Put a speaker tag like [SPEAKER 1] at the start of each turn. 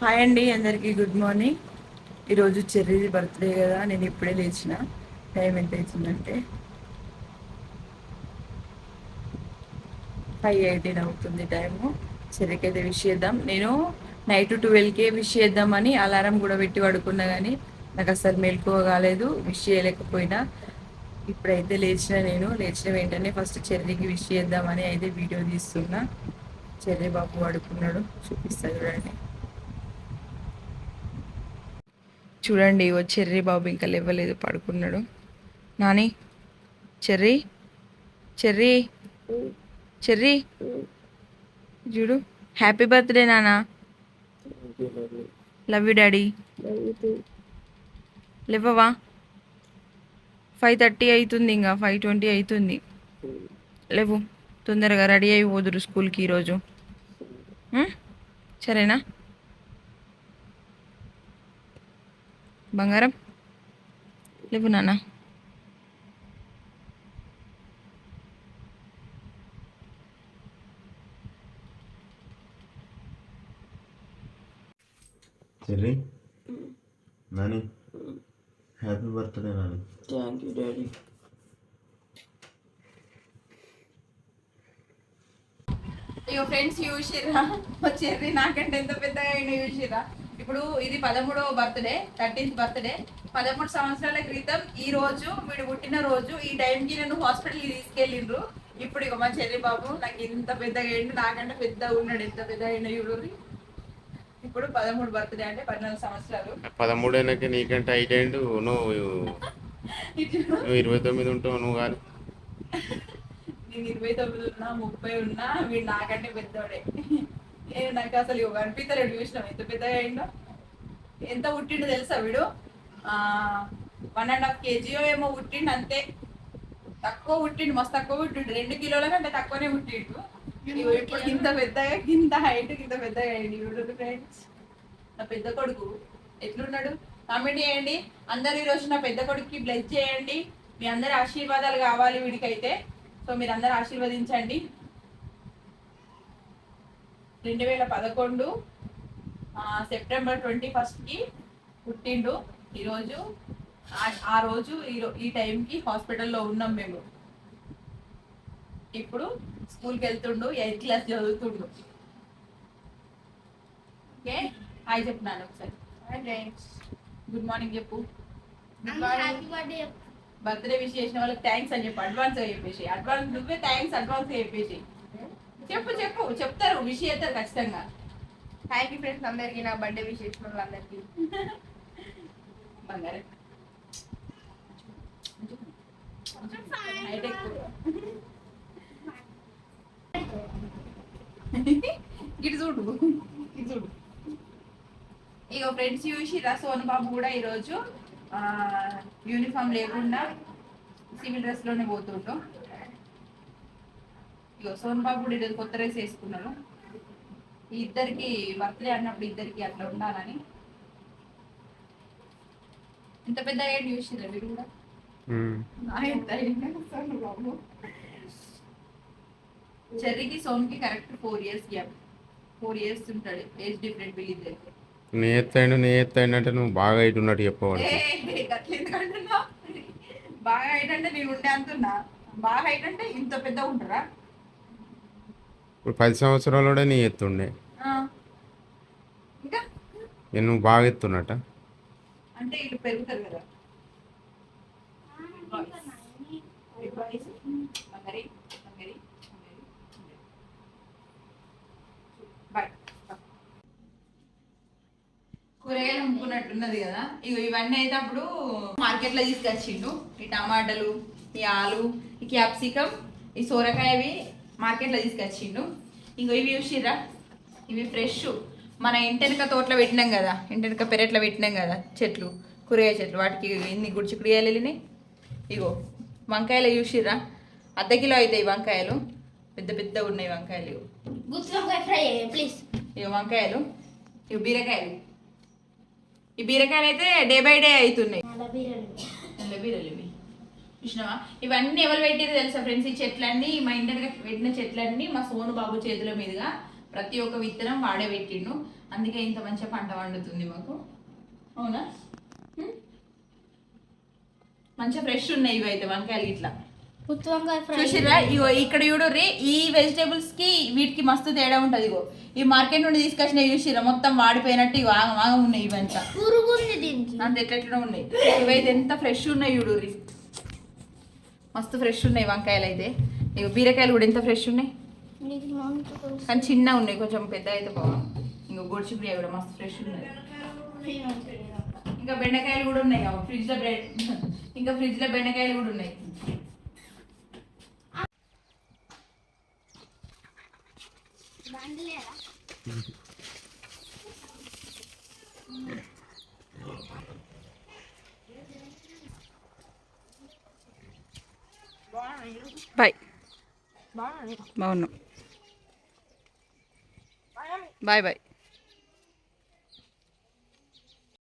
[SPEAKER 1] Hi అండి అందరికీ good morning. ఈరోజు చెర్రీది బర్త్డే కదా నేను ఇప్పుడే లేచిన. టైం ఎంత అవుతుందంటే ఫైవ్ ఎయిటీన్ అవుతుంది టైము. చెర్రీకి అయితే విష్ చేద్దాం. నేను నైట్ ట్వెల్వ్కే విష్ చేద్దామని అలారం కూడా పెట్టి పడుకున్నా కానీ నాకు అసలు మెలకువ కాలేదు విష్ చేయలేకపోయినా. ఇప్పుడైతే లేచిన నేను లేచిన వెంటనే ఫస్ట్ చెర్రీకి విష్ చేద్దామని అయితే వీడియో తీస్తున్నా. చెర్రీ బాబు పడుకున్నాడు చూపిస్తా చూడండి. చూడండి ఓ చెర్రీ బాబు ఇంకా లేవలేదు పడుకున్నాడు. నాని చెర్రీ చెర్రీ చెర్రీ చూడు. హ్యాపీ బర్త్డే నానా. లవ్ యూ డాడీ లేవవా? ఫైవ్ థర్టీ అవుతుంది ఇంకా ఫైవ్ ట్వంటీ అవుతుంది లేవు తొందరగా రెడీ అయిపోదురు స్కూల్కి ఈరోజు. సరేనా? బంగారం? లేవు నాన్న.
[SPEAKER 2] Cherry? Nani? Happy birthday Nani.
[SPEAKER 3] Thank you daddy.
[SPEAKER 1] అయ్యో ఫ్రెండ్స్ చూసిర్రా చెర్రీ నాకంటే ఎంత పెద్దగా అయినా చూసిర్రా ఇప్పుడు ఇది పదమూడవ బర్త్డే థర్టీన్త్ బర్త్డే. పదమూడు సంవత్సరాల క్రితం ఈ రోజు వీడు పుట్టిన రోజు ఈ టైంకి నేను హాస్పిటల్కి తీసుకెళ్ళిండ్రు. ఇప్పుడు ఇక మా చెర్రీ బాబు నాకు ఇంత పెద్దగా అయిండు నాకంటే పెద్దగా ఉన్నాడు ఎంత పెద్దగా అయినా ఇప్పుడు పదమూడు బర్త్డే అంటే పద్నాలుగు సంవత్సరాలు.
[SPEAKER 2] పదమూడేళ్ళకి నీకంటే హైట్ నువ్వు నువ్వు ఇరవై తొమ్మిది ఉంటావు నువ్వు కానీ
[SPEAKER 1] నేను ఇరవై తొమ్మిది ఉన్నా ముప్పై ఉన్నా వీడు నాకంటే పెద్దోడే. ఏ నాకు అసలు ఇవ్వ అనిపిస్తలేడు చూసినాం ఎంత పెద్దగా అయిందో. ఎంత పుట్టిండు తెలుసా వీడు? వన్ అండ్ హాఫ్ కేజీయో ఏమో పుట్టిండు అంతే. తక్కువ పుట్టిండు మస్తు తక్కువ పుట్టిండు. రెండు కిలోల కంటే తక్కువనే పుట్టిండు. ఇప్పుడు ఇంత పెద్దగా ఇంత హైట్ ఇంత పెద్దగా అయ్యింది ఫ్రెండ్స్ నా పెద్ద కొడుకు. ఎట్లున్నాడు? కామెంట్ చేయండి. అందరు ఈరోజు నా పెద్ద కొడుకుకి బ్లెస్ చేయండి. మీ అందరి ఆశీర్వాదాలు కావాలి వీడికైతే. సో మీరు అందరు ఆశీర్వదించండి. రెండు వేల పదకొండు సెప్టెంబర్ ట్వంటీ ఫస్ట్కి పుట్టిండు. ఈరోజు ఆ- రోజు ఈ టైంకి హాస్పిటల్లో ఉన్నాం మేము. ఇప్పుడు స్కూల్కి వెళ్తుండు ఎయిత్ క్లాస్ చదువుతుండు. ఓకే? హాయ్ చెప్తున్నాను ఒకసారి. గుడ్ మార్నింగ్ చెప్పు. బర్త్డే విష్ చేసిన వాళ్ళకి థ్యాంక్స్ అని చెప్పు. అడ్వాన్స్ చెప్పేసి అడ్వాన్స్ నువ్వే థ్యాంక్స్ అడ్వాన్స్ చెప్పేసి చెప్పు చెప్పు. చెప్తారు. విష్ చేస్తారు ఖచ్చితంగా.
[SPEAKER 3] థ్యాంక్ యూ ఫ్రెండ్స్ అందరికీ నా బర్త్డే విష్ చేసిన వాళ్ళందరికీ
[SPEAKER 1] బంగారం. ఇటు చూడు ఇటు చూడు. ఇక ఫ్రెండ్స్ చూసిరా సోన్ బాబు కూడా ఈరోజు యూనిఫామ్ లేకుండా సివిల్ డ్రెస్లోనే పోతుండు ఇగో సోన్ బాబు కూడా ఈరోజు కొత్త డ్రెస్ వేసుకున్నాడు. ఈ ఇద్దరికి బర్త్డే అన్నప్పుడు ఇద్దరికి అట్లా ఉండాలని. ఇంత పెద్ద ఏడు చూసిరా మీరు కూడా? బాబు చెర్రీకి సోన్కి correct four years gap. Four years ఉంటాడు. ఏజ్ డిఫరెంట్ వీళ్ళిద్దరికి.
[SPEAKER 2] నీ ఎత్తైండు నీ ఎత్తైండు అంటే నువ్వు బాగా హైట్ ఉన్నట్టు
[SPEAKER 1] అంటున్నావ్? బాగా హైట్ అంటే నేను ఉండే అంటున్నా. బాగా హైట్ అంటే ఇంత పెద్ద ఉంటారా
[SPEAKER 2] ఇప్పుడు పది సంవత్సరాలు నీ ఎత్తుండే.
[SPEAKER 1] ఇంకా?
[SPEAKER 2] ఇక నువ్వు బాగా ఎత్తున్నట్ట
[SPEAKER 1] అంటే పెరుగుతారు కదా. కూరగాయలు అమ్ముకున్నట్టున్నది కదా. ఇగో ఇవన్నీ అయితే అప్పుడు మార్కెట్లో తీసుకొచ్చిండు. ఈ టమాటాలు ఈ ఆలు ఈ క్యాప్సికమ్ ఈ సోరకాయవి మార్కెట్లో తీసుకొచ్చిండు. ఇంకో ఇవి చూసిర్రా? ఇవి ఫ్రెష్ మన ఇంటెనక తోటలో పెట్టినాం కదా. ఇంటెనక పెరట్లో పెట్టినాం కదా చెట్లు కూరగాయ చెట్లు. వాటికి ఇన్ని గుడిచికుడియాలు వెళ్ళినాయి. ఇగో వంకాయలు చూసిర్రా? అర్ధ కిలో అవుతాయి వంకాయలు. పెద్ద పెద్ద ఉన్నాయి వంకాయలు.
[SPEAKER 3] ప్లీజ్
[SPEAKER 1] ఇగో వంకాయలు. ఇగో బీరకాయలు. ఈ బీరకాయలు అయితే డే బై డే అవుతున్నాయి. బీరలు ఇవి. చూసినావా? ఇవన్నీ ఎవరు పెట్టిరు తెలుసా ఫ్రెండ్స్ ఈ చెట్లన్నీ మా ఇంటి దగ్గర పెట్టిన చెట్లన్నీ మా సోను బాబు చేతుల మీదుగా ప్రతి ఒక్క విత్తనం వాడే పెట్టిండు. అందుకే ఇంత మంచిగా పంట వండుతుంది మాకు. అవునా? మంచిగా ఫ్రెష్ ఉన్నాయి ఇవి అయితే వంకాయలు ఇట్లా చూసిర్రా? ఇగో ఇక్కడ చూడుర్రి ఈ వెజిటేబుల్స్కి వీటికి మస్తు తేడా ఉంటది ఇగో. ఈ మార్కెట్ నుండి తీసుకొచ్చిన చూసిర్రా? మొత్తం వాడిపోయినట్టు ఆగం ఆగం ఉన్నాయి ఇవంతా. అంత ఎట్లెట్లా ఉన్నాయి. ఇవైతే ఎంత ఫ్రెష్ ఉన్నాయి చూడుర్రి మస్తు ఫ్రెష్ ఉన్నాయి వంకాయలు అయితే ఇగో బీరకాయలు కూడా ఎంత ఫ్రెష్ ఉన్నాయి. కానీ చిన్న ఉన్నాయి కొంచెం పెద్ద అయితే బాగుంది ఇంకా గొడిచిప్రియ కూడా మస్తు ఫ్రెష్ ఉన్నాయి. ఇంకా బెండకాయలు కూడా ఉన్నాయి ఫ్రిడ్జ్లో బ్రెడ్ ఇంకా ఫ్రిడ్జ్లో బెండకాయలు కూడా ఉన్నాయి. బాయ్. బాగున్నాం. Bye bye.